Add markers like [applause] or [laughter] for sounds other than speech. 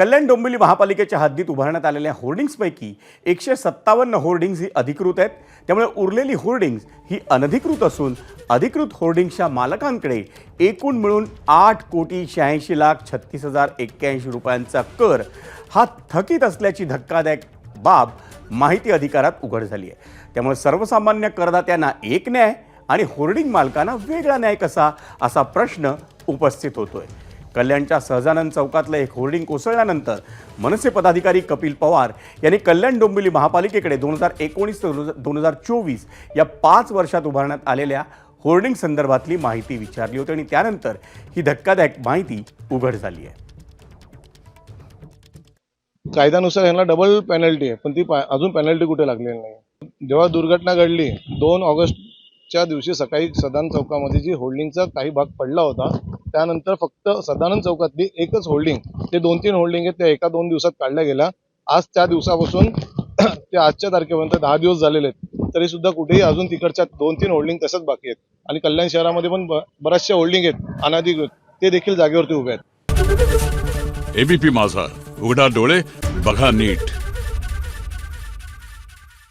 कल्याण डोंबिवली महापालिकेच्या हद्दीत उभारण्यात आलेल्या होर्डिंग्सपैकी एकशे सत्तावन्न होर्डिंग्ज ही अधिकृत आहेत. त्यामुळे उरलेली होर्डिंग्ज ही अनधिकृत असून अधिकृत होर्डिंग्सच्या मालकांकडे एकूण मिळून आठ कोटी शहाऐंशी लाख छत्तीस हजार एक्क्याऐंशी रुपयांचा कर. हा थकीत असल्याची धक्कादायक बाब माहिती अधिकारात उघड झाली आहे. त्यामुळे सर्वसामान्य करदात्यांना एक न्याय आणि होर्डिंग मालकांना वेगळा न्याय कसा असा प्रश्न उपस्थित होतोय. कल्याणच्या सहजानंद चौकातलं एक होर्डिंग कोसळल्यानंतर मनसे पदाधिकारी कपिल पवार यांनी कल्याण डोंबिवली महापालिकेकडे दोन हजार एकोणीस ते दोन हजार चोवीस या पाच वर्षात उभारण्यात आलेल्या होर्डिंग संदर्भातली माहिती विचारली होती आणि त्यानंतर ही धक्कादायक माहिती उघड झाली आहे. कायद्यानुसार यांना डबल पेनल्टी आहे पण ती अजून पेनल्टी कुठे लागलेली नाही जेव्हा दुर्घटना घडली दोन च्या दिवशी सकाळी सदानंद चौकामध्ये जी होल्डिंगचा काही भाग पडला होता त्यानंतर फक्त सदानंद चौकातली एकच होल्डिंग ते दोन तीन होल्डिंग आहेत त्या एका दोन दिवसात काढल्या गेल्या. आज त्या दिवसापासून [clears throat] ते आजच्या तारखेपर्यंत दहा दिवस झालेले आहेत. तरी सुद्धा कुठेही अजून तिकडच्या दोन तीन होल्डिंग तसंच बाकी आहेत. आणि कल्याण शहरामध्ये पण ब- बऱ्याचशा होल्डिंग आहेत अनाधिकृत. ते देखील जागेवरती उभे आहेत. एबीपी माझा उघडा डोळे बघा नीट.